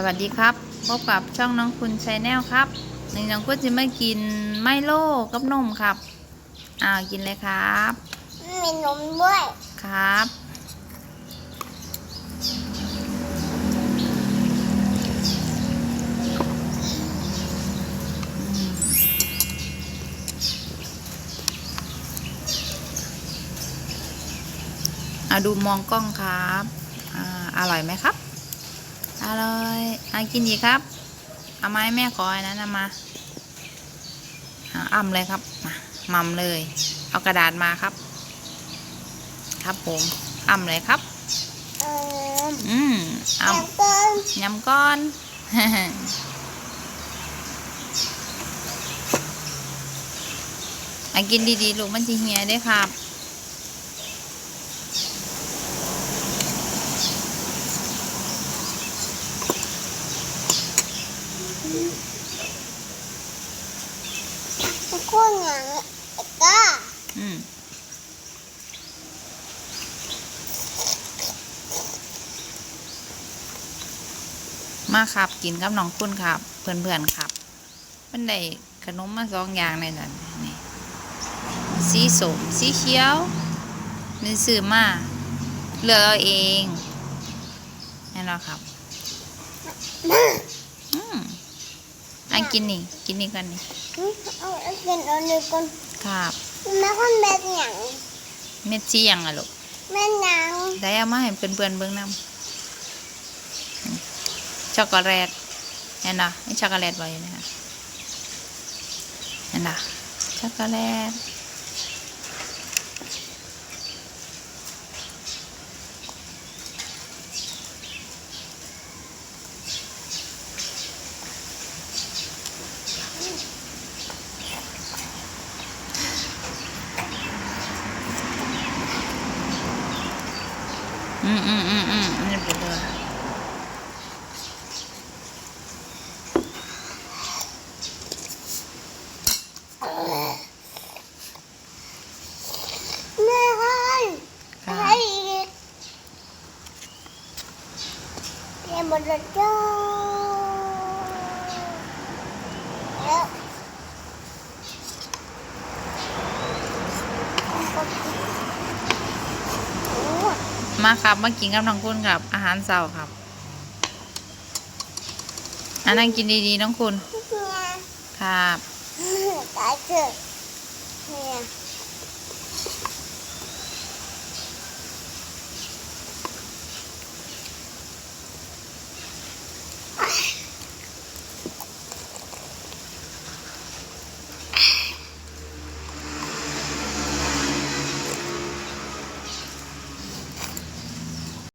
สวัสดีครับ พบกับช่องน้องคุณชแนลครับหนึ่งน้องคุณจะมากินไมโลกับนมครับอ้าวกินเลยครับมีนมด้วยครับอืมอะดูมองกล้องครับ อ่า อร่อยไหมครับ อร่อย อะกินดีครับ เอาไม้แม่ขออันนั้นมาอะอ่ำเลยครับ มามัมเลย เอากระดาษมาครับ ครับผมอ่ำเลยครับอืมอ่ำวก็ยำก้อนอะกินดีๆลูกมันจะเหียได้ครับ ทุกคนอย่างเอกก้าอืมมาครับกินกับน้องคุณครับ เพื่อนๆครับ มันได้ขนมมาสองอย่างในนั้นนี่สีสมสีเขียวนี่ซื้อมาเลือกเอาเองนี่เนาะครับมาอืม อันกินนี่ กินนี่กันนี่เอาเอากินเอาหนึ่งคนครับแม่คนแบบอย่างเม็ดชียังอะลูกแม่นางได้เอามาให้เพื่อนๆเบิ่งนำช็อกโกแลตเห็นเนาะนี่ช็อกโกแลตไว้อยู่นะคะเห็นเนาะช็อกโกแลต อืมอืมอืมอืมนี่เป็นเลยแม่ให้ค่ะให้อีกเรียนบนรถจ้าแล้วโอ้ มาครับมากินกับน้องคุณครับอาหารเสาร์ครับอันนั่งกินดีๆน้องคุณครับ เนี่